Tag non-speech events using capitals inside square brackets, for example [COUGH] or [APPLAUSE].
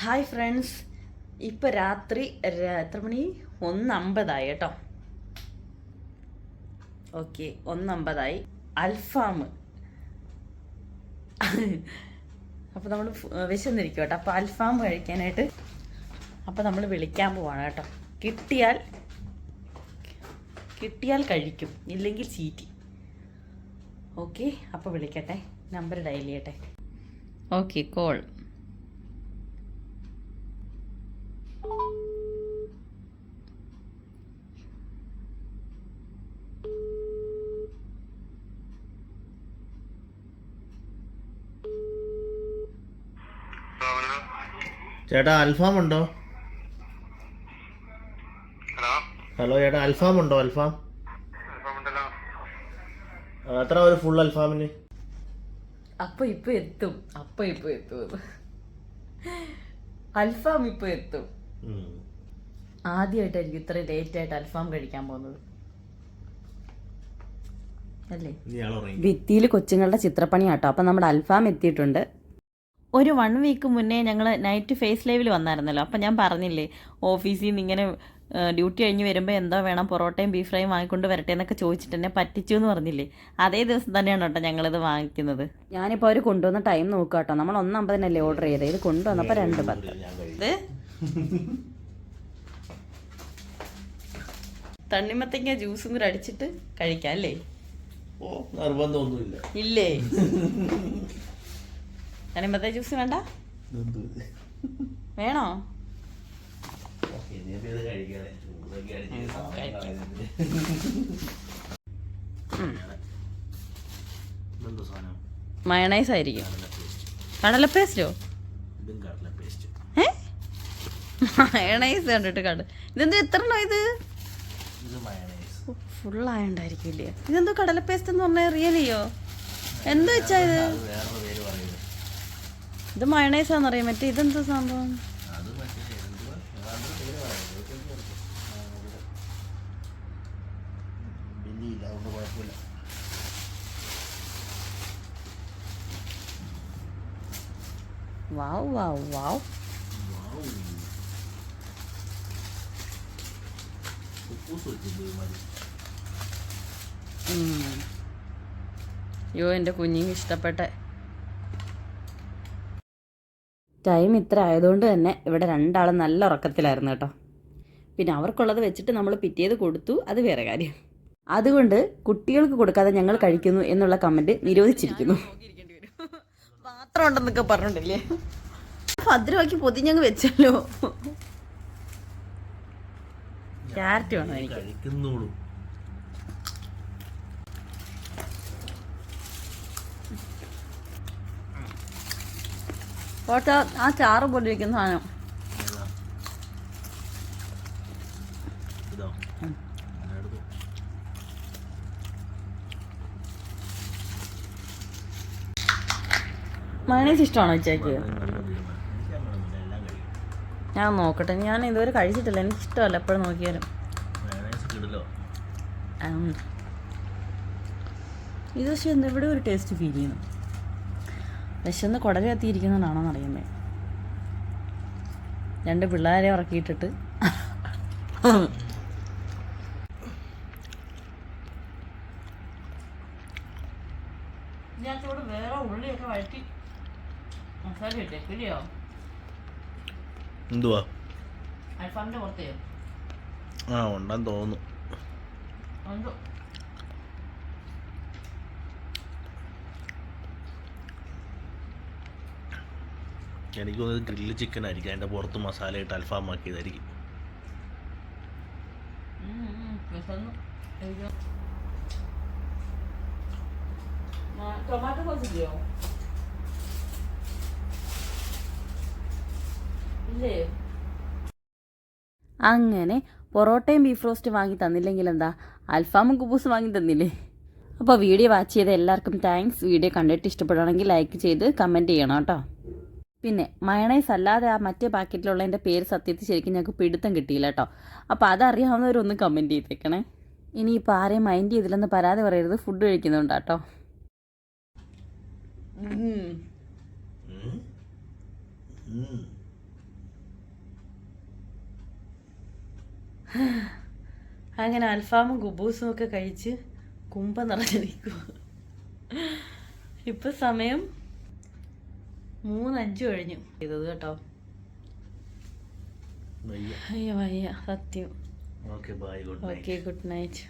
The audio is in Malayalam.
ഹായ് ഫ്രണ്ട്സ് ഇപ്പം രാത്രി എത്ര മണി? ഒന്നമ്പതായി കേട്ടോ. ഓക്കെ ഒന്നമ്പതായി. അൽഫാം. അപ്പോൾ നമ്മൾ വിശന്നിരിക്കും കേട്ടോ. അപ്പോൾ അൽഫാം കഴിക്കാനായിട്ട് അപ്പോൾ നമ്മൾ വിളിക്കാൻ പോവാണ് കേട്ടോ. കിട്ടിയാൽ കിട്ടിയാൽ കഴിക്കും. ഇല്ലെങ്കിൽ ചീറ്റി. ഓക്കെ അപ്പോൾ വിളിക്കട്ടെ. നമ്പർ ഡയൽ ചെയ്യട്ടെ. ഓക്കെ കോൾ ചേട്ടാ അൽഫാം ഉണ്ടോ? ഹലോ? ഹലോ ചേട്ടാ അൽഫാം ഉണ്ടോ അൽഫാം? എത്ര ഒരു ഫുൾ അൽഫാമിന്? അപ്പൊ ഇപ്പൊ എത്തും അപ്പൊ ഇപ്പൊ എത്തും അൽഫാം ഇപ്പൊ എത്തും. ആദ്യമായിട്ടായിരിക്കും ഇത്ര ലേറ്റ് ആയിട്ട് അൽഫാം കഴിക്കാൻ പോകുന്നത്. അല്ലേ? ഭിത്തിയിൽ കൊച്ചുങ്ങളുടെ ചിത്രപ്പണിയാട്ടോ. അപ്പം നമ്മുടെ അൽഫാം എത്തിയിട്ടുണ്ട്. ഒരു വൺ വീക്ക് മുന്നേ ഞങ്ങൾ നൈറ്റ് ഫേസ് ലൈവിൽ വന്നായിരുന്നല്ലോ. അപ്പം ഞാൻ പറഞ്ഞില്ലേ ഓഫീസിൽ നിന്ന് ഇങ്ങനെ ഡ്യൂട്ടി കഴിഞ്ഞ് വരുമ്പോൾ എന്തോ വേണം പൊറോട്ടയും ബീഫ് ഫ്രൈയും വാങ്ങിക്കൊണ്ട് വരട്ടെ എന്നൊക്കെ ചോദിച്ചിട്ട് എന്നെ പറ്റിച്ചു എന്ന് പറഞ്ഞില്ലേ. അതേ ദിവസം തന്നെയാണ് കേട്ടോ ഞങ്ങളിത് വാങ്ങിക്കുന്നത്. ഞാനിപ്പോൾ അവർ കൊണ്ടുവന്ന ടൈം നോക്കുക കേട്ടോ. നമ്മൾ ഒന്നമ്പതിനല്ലേ ഓർഡർ ചെയ്തത് ഇത് കൊണ്ടുവന്നപ്പോൾ രണ്ട് പത്ത്. ഇത്? തണ്ണിമത്തങ്ങ ജ്യൂസും കൂടെ അടിച്ചിട്ട് കഴിക്കാം അല്ലേ? ഓ നിർബന്ധമൊന്നുമില്ല. ഇല്ലേ? [LAUGHS] തണ്ണിമത്ത ജ്യൂസ് വേണ്ട? വേണോ? ഇത് മയണൈസ് ആയിരിക്കും. കടല പേസ്റ്റോ ഇതും കടല പേസ്റ്റ് ഏ? മയണൈസ് കണ്ടിട്ട് കട ഇതെന്തോ എത്ര എണ്ണോ ഇത്? Full mayonnaise. ഫുള്ളായോണ്ടായിരിക്കില്ലേ ഇതെന്തോ കടല പേസ്റ്റ് എന്ന് പറഞ്ഞാൽ റിയലിയോ എന്താ വെച്ചാ ഇത് അത് വേറൊരു പേര് പറയുന്നത് ഇത് മയണൈസ് ആണെന്നറിയാം മറ്റേ ഇതെന്താ സംഭവം? വാവ് വാവ് വാവ്. അയ്യോ എന്റെ കുഞ്ഞിന് ഇഷ്ടപ്പെട്ട. ടൈം ഇത്ര ആയതുകൊണ്ട് തന്നെ ഇവിടെ രണ്ടാളും നല്ല ഉറക്കത്തിലായിരുന്നു കേട്ടോ. പിന്നെ അവർക്കുള്ളത് വെച്ചിട്ട് നമ്മൾ പിറ്റേത് കൊടുത്തു അത് വേറെ കാര്യം. അതുകൊണ്ട് കുട്ടികൾക്ക് കൊടുക്കാതെ ഞങ്ങൾ കഴിക്കുന്നു എന്നുള്ള കമന്റ് നിരോധിച്ചിരിക്കുന്നു. പാത്രം ഉണ്ടെന്നൊക്കെ പറഞ്ഞിട്ടില്ലേ? ഭദ്രമാക്കി പൊതിഞ്ഞങ്ങ് വെച്ചല്ലോ. ക്യാരറ്റ് വേണം എനിക്ക്. പോട്ടെ ആ ചാറ് പോലെ ഇരിക്കുന്ന സാധനം? മയണൈസ് ഇഷ്ടമാണോ ഉച്ചയ്ക്ക്. ഞാൻ നോക്കട്ടെ ഞാൻ ഇതുവരെ കഴിച്ചിട്ടില്ല എനിക്ക് ഇഷ്ടമല്ല എപ്പോഴും നോക്കിയാലും. ഇത് പക്ഷെ എന്താ ഇവിടെ ഒരു ടേസ്റ്റ് ഫീൽ ചെയ്യുന്നു. വിശന്ന് കുടൽ കത്തിയിരിക്കുന്നതാണോ അറിയുന്നേ രണ്ട് പിള്ളേരെ ഉറക്കിയിട്ടിട്ട്. ഇതിനകത്തോട് വേറെ ഉള്ളിയൊക്കെ വഴറ്റി മസാല ഇട്ടേക്കില്ലയോ എന്തുവാ? അൽഫാമിന്റെ പുറത്തെയോ? ആ ഉണ്ടെന്ന് തോന്നുന്നു. എനിക്ക് തോന്നുന്നത് ഗ്രില്ല് ചിക്കൻ ആയിരിക്കും. അതിന്റെ പുറത്ത് മസാല ഇട്ട് അൽഫാം ആക്കിയതായിരിക്കും. ടൊമാറ്റോ സോസ് ഇല്ലയോ? ഇല്ലേ? അങ്ങനെ പൊറോട്ടയും ബീഫ് റോസ്റ്റ് വാങ്ങി തന്നില്ലെങ്കിൽ എന്താ? അൽഫാമും കുബൂസ് വാങ്ങി തന്നില്ലേ? അപ്പോൾ വീഡിയോ വാച്ച് ചെയ്ത എല്ലാവർക്കും താങ്ക്സ് വീഡിയോ കണ്ടിട്ട് ഇഷ്ടപ്പെടുകയാണെങ്കിൽ ലൈക്ക് ചെയ്ത് കമന്റ് ചെയ്യണം കേട്ടോ. പിന്നെ മയണൈസ് അല്ലാതെ ആ മറ്റേ പാക്കറ്റിലുള്ളതിന്റെ പേര് സത്യത്തിൽ ശരിക്കും ഞങ്ങൾക്ക് പിടുത്തം കിട്ടിയില്ല കേട്ടോ അപ്പോൾ അതറിയാവുന്നവരൊന്ന് കമന്റ് ചെയ്തേക്കണേ. ഇനിയിപ്പോൾ ആരെയും മൈൻഡ് ചെയ്തില്ലെന്ന് പരാതി പറയരുത്. ഫുഡ് കഴിക്കുന്നുണ്ടാട്ടോ അങ്ങനെ അൽഫാമും ഗുബൂസും ഒക്കെ കഴിച്ച് കുമ്പ നിറഞ്ഞിരിക്കും നിൽക്കുക ഇപ്പം സമയം മൂന്നഞ്ച് കഴിഞ്ഞു ചെയ്തത് കേട്ടോ. അയ്യോ വയ്യ. സത്യം. Okay good night